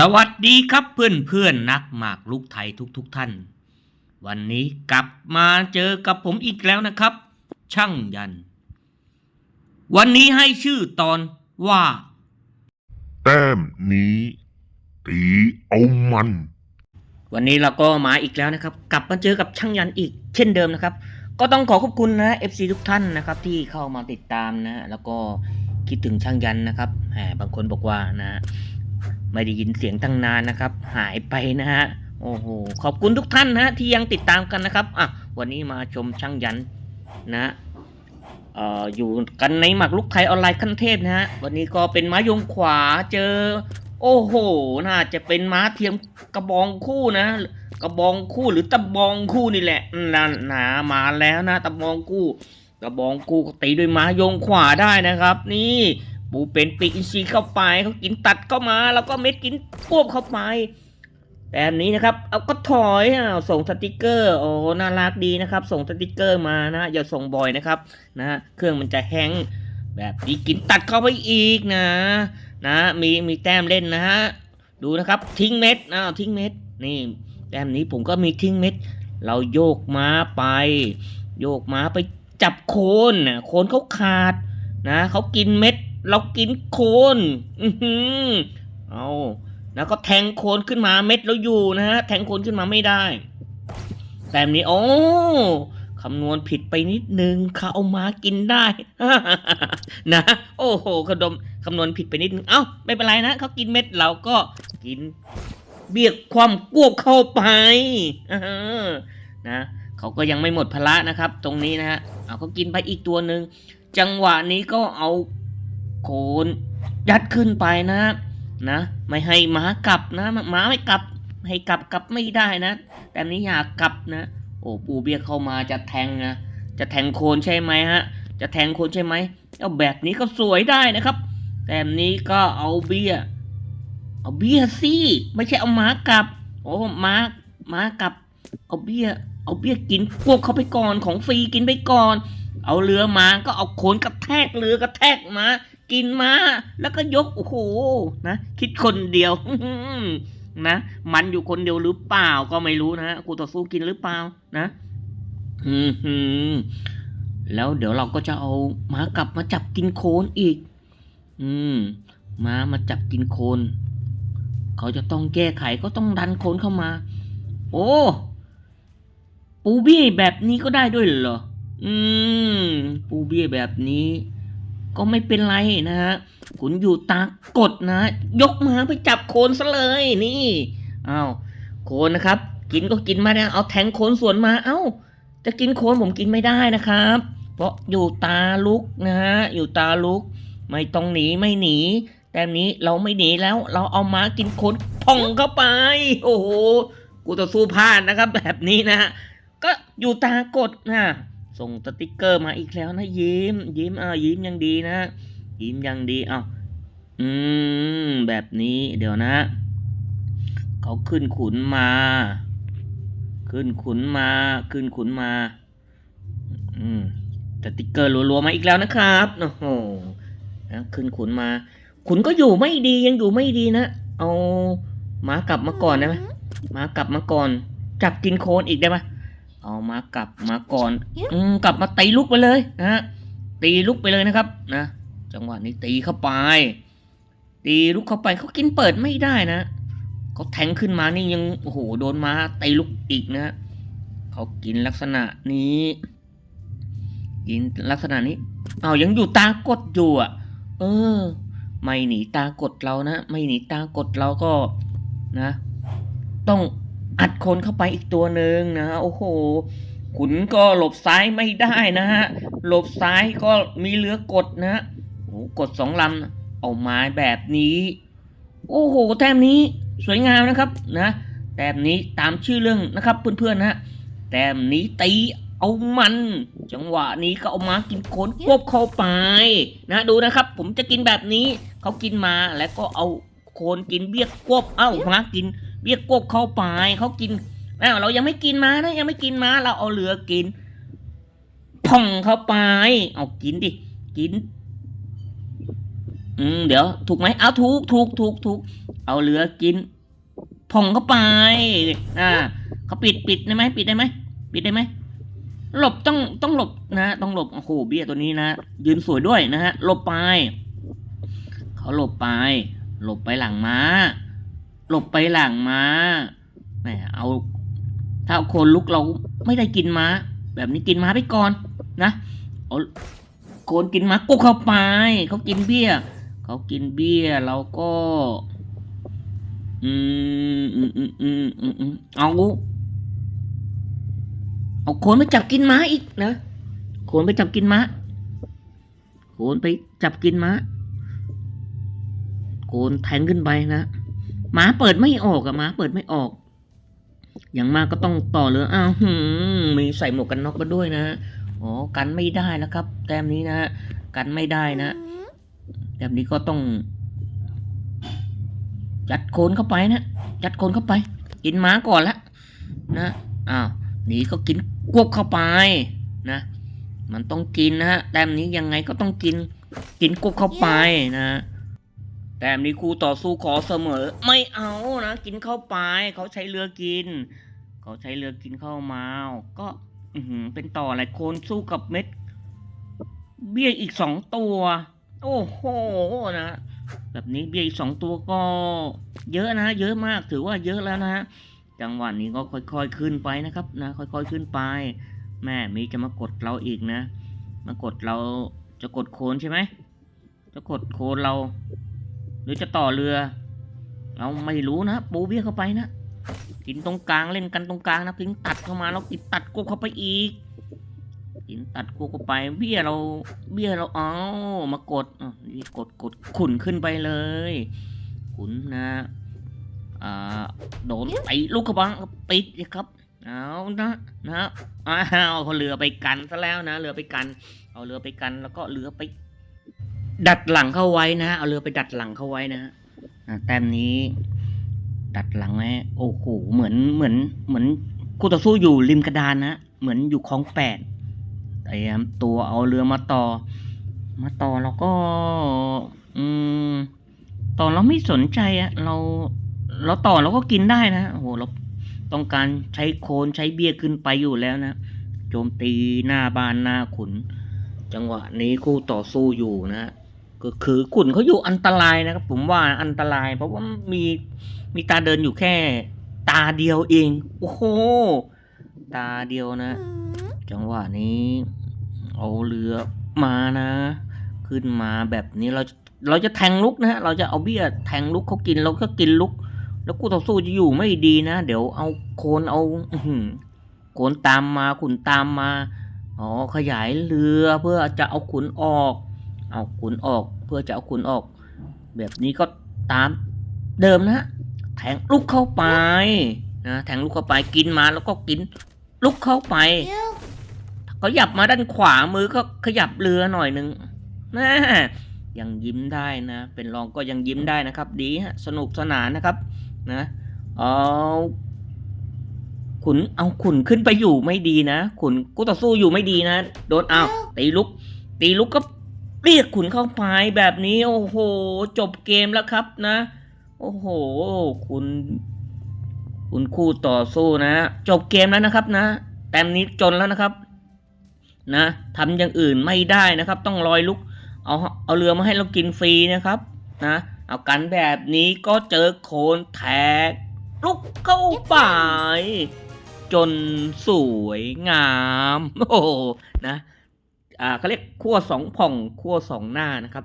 สวัสดีครับเพื่อนเพื่อนๆนักหมากลูกไทยทุกๆทท่าน วันนี้กลับมาเจอกับผมอีกแล้วนะครับ ช่างยัน วันนี้ให้ชื่อตอนว่า แต้มนี้ตีเอามัน วันนี้เราก็มาอีกแล้วนะครับ กลับมาเจอกับช่างยันอีก เช่นเดิมนะครับ ก็ต้องขอขอบคุณนะ FC ทุกท่านนะครับ ที่เข้ามาติดตามนะ แล้วก็คิดถึงช่างยันนะครับแหมบางคนบอกว่านะ ไม่ได้ยินเสียงตั้งนานนะครับ หายไปนะฮะโอ้โหขอบคุณทุกท่านนะที่ยังติดตามกันนะครับอะวันนี้มาชมช่างยันนะเอ่ออยู่กันในหมักลุกไทยออนไลน์ขั้นเทพนะฮะวันนี้ก็เป็นม้ายงขวาเจอ โอ้โห น่าจะเป็นม้าเทียมกระบองคู่นะ กระบองคู่หรือตะบองคู่นี่แหละนั่นนะมาแล้วนะตะบองคู่ กระบองคู่ตีด้วยม้ายงขวาได้นะครับ นี่ ปูเป็นปีกอินทรีย์เข้าไปเขากินตัดเข้ามา แล้วก็เม็ดกินควบเข้าไปแบบนี้นะครับ เอาก็ถอยอะส่งสติกเกอร์โอ้น่ารักดีนะครับ ส่งสติกเกอร์มานะอย่าส่งบ่อยนะครับนะเครื่องมันจะแห้งก์แบบนี้กินตัดเข้าไปอีกนะ นะมีมีแต้มเล่นนะฮะดูนะครับทิ้งเม็ดอ้าวทิ้งเม็ดนี่แต้มนี้ผมก็มีทิ้งเม็ด เราโยกม้าไป โยกม้าไปจับโคนนะโคนเขาขาดนะเขากินเม็ด เรากินโคนอือเอาแล้วก็แทงโคนขึ้นมาเม็ดเราอยู่นะฮะ แทงโคนขึ้นมาไม่ได้ แต่นี้โอ้คำนวณผิดไปนิดนึงเขาเอามากินได้ นะ โอ้โหขนมคำนวณผิดไปนิดนึง เอ้า ไม่เป็นไรนะเขากินเม็ดเราก็กินเบียกความกวบเข้าไปนะเขาก็ยังไม่หมดพละนะครับ ตรงนี้นะฮะ เอาเขากินไปอีกตัวหนึ่ง จังหวะนี้ก็เอา โคนยัดขึ้นไปนะนะ ไม่ให้หมากลับนะหมาไม่กลับ ให้กลับกลับไม่ได้นะ แต่นี้อยากกลับนะ โอ้ปูเบียเข้ามาจะแทงนะจะแทงโคนใช่ไหมฮะ จะแทงโคนใช่ไหมเอาแบบนี้ก็สวยได้นะครับ แต่นี้ก็เอาเบียเอาเบียสิไม่ใช่เอาหมากลับ โอ้หมาหมากลับ เอาเบียเอาเบียกินพวกเขาไปก่อนของฟรีกินไปก่อน เอาเรือมาก็เอาโขนกระแทกเรือกระแทกมา กินมา แล้วก็ยกโอ้โหนะคิดคนเดียวนะมันอยู่คนเดียวหรือเปล่าก็ไม่รู้นะกูต่อสู้กินหรือเปล่านะอืมแล้วเดี๋ยวเราก็จะเอาหมากลับมาจับกินโคนอีก อืมม้ามาจับกินโคน เขาจะต้องแก้ไขก็ต้องดันโคนเข้ามา โอ้ ปูบี้แบบนี้ก็ได้ด้วยเหรอ อืม ปูบี้แบบนี้ ก็ไม่เป็นไรนะฮะคุณอยู่ตากดนะ ยกมาไปจับโคนซะเลยนี่อ้าวโคนนะครับ กินก็กินมาเนี่ยเอาแทงโคนสวนมาเอ้า จะกินโคนผมกินไม่ได้นะครับ เพราะอยู่ตาลุกนะฮะอยู่ตาลุก ไม่ต้องหนีไม่หนี แต่นี้เราไม่หนีแล้วเราเอามากินโคนพองเข้าไป โอ้โหกูต่อสู้พลาดนะครับ แบบนี้นะฮะก็อยู่ตากดนะ ส่งสติกเกอร์มาอีกแล้วนะยิ้ม ยิ้มอ่ายิ้มยังดีนะ ยิ้มยังดีอ้าวอืม แบบนี้เดี๋ยวนะ เขาขึ้นขุนมา ขึ้นขุนมา ขึ้นขุนมา อืมสติกเกอร์รัวๆมาอีกแล้วนะครับโอ้โหนะขึ้นขุนมา ขุนก็อยู่ไม่ดียังอยู่ไม่ดีนะ เอาหมากลับมาก่อนได้ไหมหมากลับมาก่อน จับกินโคนอีกได้ไหม เอาหมากลับมาก่อนอืมกลับมาตีลุกไปเลยนะฮะตีลุกไปเลยนะครับนะจังหวะนี้ตีเข้าไป ตีลุกเข้าไปเขากินเปิดไม่ได้นะเขาแทงขึ้นมานี่ยังโอ้โหโดนมาตีลุกอีกนะเขากินลักษณะนี้กินลักษณะนี้เอายังอยู่ตากดอยู่อะ เออ ไม่หนีตากดเรานะไม่หนีตากดเราก็นะ ต้อง อัดคนเข้าไปอีกตัวหนึ่งนะโอ้โห ขุนก็หลบซ้ายไม่ได้นะฮะหลบซ้ายก็มีเรือกดนะโอ้กดสองลำเอาไม้แบบนี้ โอ้โห แต้มนี้สวยงามนะครับนะแต้มนี้ตามชื่อเรื่องนะครับเพื่อนๆนะแต้มนี้ตีเอามัน จังหวะนี้ก็เอามากินโคนควบเข้าไปนะดูนะครับ ผมจะกินแบบนี้เขากินมาแล้วก็เอาโคนกินเบี้ยควบเอ้ามากิน เบียควบเข้าไปเขากินอ้าวเรายังไม่กินมานะยังไม่กินมาเราเอาเหลือกินพ่องเข้าไป เอากินดิกิน อืมเดี๋ยว ถูกไหมเอาถูกถูกถูกถูกเอาเรือกินผ่องเข้าไป อ่าเขาปิดปิดได้ไหมปิดได้ไหมปิดได้ไหมหลบต้องต้องหลบนะต้องหลบโอ้โหเบี้ยตัวนี้นะยืนสวยด้วยนะฮะหลบไปเขาหลบไป หลบไปหลังม้า หลบไปหลังม้าแหมเอาถ้าเอาโคนลุกเราไม่ได้กินม้า แบบนี้กินม้าไปก่อนนะเอาโคนกินม้ากุกเข้าไปเขากินเบี้ยเขากินเบี้ยเราก็อืมอืมอืมอืมอืมอืมเอาเอาโคนไปจับกินม้าอีกนะโคนไปจับกินม้าโคนไปจับกินม้าโคนแทงขึ้นไปนะ หมาเปิดไม่ออกอะหมาเปิดไม่ออก อย่างมากก็ต้องต่อเรืออ้าวมีใส่หมวกกันน็อกมาด้วยนะอ๋อกันไม่ได้นะครับ แต้มนี้นะกันไม่ได้นะแบบนี้ก็ต้องจัดโคนเข้าไปนะจัดโคนเข้าไป กินม้าก่อนละนะอ้าวนี่ก็กินกวบเข้าไปนะ มันต้องกินนะฮะแต้มนี้ยังไงก็ต้องกิน กินกวบเข้าไปนะ แต้มนี้คู่ต่อสู้ขอเสมอ ไม่เอานะ กินเข้าไปเขาใช้เรือกิน เขาใช้เรือกินเข้ามา ก็เป็นต่ออะไรโคนสู้กับเม็ด เบี้ยอีกสองตัว โอ้โหนะแบบนี้เบี้ยอีกสองตัวก็เยอะนะ เยอะมากถือว่าเยอะแล้วนะจังหวะนี้ก็ค่อยๆขึ้นไปนะครับนะ ค่อยๆขึ้นไป แม่มีจะมากดเราอีกนะ มากดเราจะกดโคนใช่ไหมจะกดโคนเรา หรือจะต่อเรือ เราไม่รู้นะปูเบี้ยเข้าไปนะกินตรงกลางเล่นกันตรงกลางนะกินตัดเข้ามาแล้วกินตัดกบเข้าไปอีกกินตัดกบเข้าไป เบี้ยเรา เบี้ยเราเอามากดอะนี่กดกดขุนขึ้นไปเลย ขุนนะอ่าโดนไปลูกกระบังปิดนะครับเอานะนะอ้าวเอาเรือไปกันซะแล้วนะเรือไปกัน เอาเรือไปกันแล้วก็เรือไป ดัดหลังเข้าไว้นะเอาเรือไปดัดหลังเข้าไว้นะอ่าแต้มนี้ ดัดหลังไว้โอ้โหเหมือนเหมือน เหมือนคู่ต่อสู้อยู่ริมกระดานนะเหมือนอยู่คลองแปดเตรียมตัวเอาเรือมาต่อ มาต่อเราก็ อืมต่อเราไม่สนใจอะเรา เราต่อเราก็กินได้นะโอ้โหเราต้องการใช้โคนใช้เบีย้ยขึ้นไปอยู่แล้วนะโจมตีหน้าบ้านหน้าขุน จังหวะนี้คู่ต่อสู้อยู่นะ ก็คือขุนเขาอยู่อันตรายนะครับ ผมว่าอันตราย เพราะว่ามีมีตาเดินอยู่แค่ ตาเดียวเอง โอ้โห ตาเดียวนะ จังหวะนี้ เอาเรือมานะ ขึ้นมาแบบนี้เราเราจะแทงลุกนะฮะเราจะเอาเบี้ยแทงลุกเขากินเราก็กินลุก แล้วคู่ต่อสู้จะอยู่ไม่ดีนะ เดี๋ยวเอาโคนเอาอื้อหือโคนตามมาขุนตามมาอ๋อขยายเรือเพื่อจะเอาขุนออก เอาขุนออกเพื่อจะเอาขุนออก แบบนี้ก็ตามเดิมนะแทงลูกเข้าไปนะแทงลูกเข้าไปกินมาแล้วก็กินลูกเข้าไปเขาหยับมาด้านขวามือก็ขยับเรือหน่อยหนึ่งนะยังยิ้มได้นะ เป็นรองก็ยังยิ้มได้นะครับ ดีฮะสนุกสนานนะครับนะเอาขุนเอาขุนขึ้นไปอยู่ไม่ดีนะขุนกูต่อสู้อยู่ไม่ดีนะ โดนเอาตีลุก ตีลุกก็ เรียกขุนเข้าไปแบบนี้โอ้โห จบเกมแล้วครับนะ โอ้โห คุณ คุณคู่ต่อสู้นะ จบเกมแล้วนะครับนะ แต้มนี้จนแล้วนะครับ นะทำอย่างอื่นไม่ได้นะครับ ต้องลอยลุก เอาเอาเรือมาให้เรากินฟรีนะครับ นะ เอากันแบบนี้ก็เจอโคนแทกลุกเข้าไปจนสวยงาม โอ้โหนะ อ่าเขาเรียกขั้วสองผ่องขั้วสองหน้านะครับ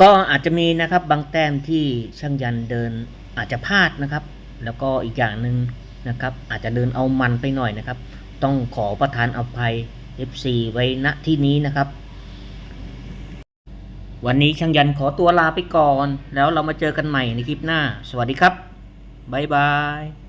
ก็อาจจะมีนะครับบางแต้มที่ช่างยันเดินอาจจะพลาดนะครับ แล้วก็อีกอย่างหนึ่งนะครับ อาจจะเดินเอามันไปหน่อยนะครับ ต้องขอประทานอภัย FC ไว้ณที่นี้นะครับ วันนี้ช่างยันขอตัวลาไปก่อน แล้วเรามาเจอกันใหม่ในคลิปหน้า สวัสดีครับบ๊ายบาย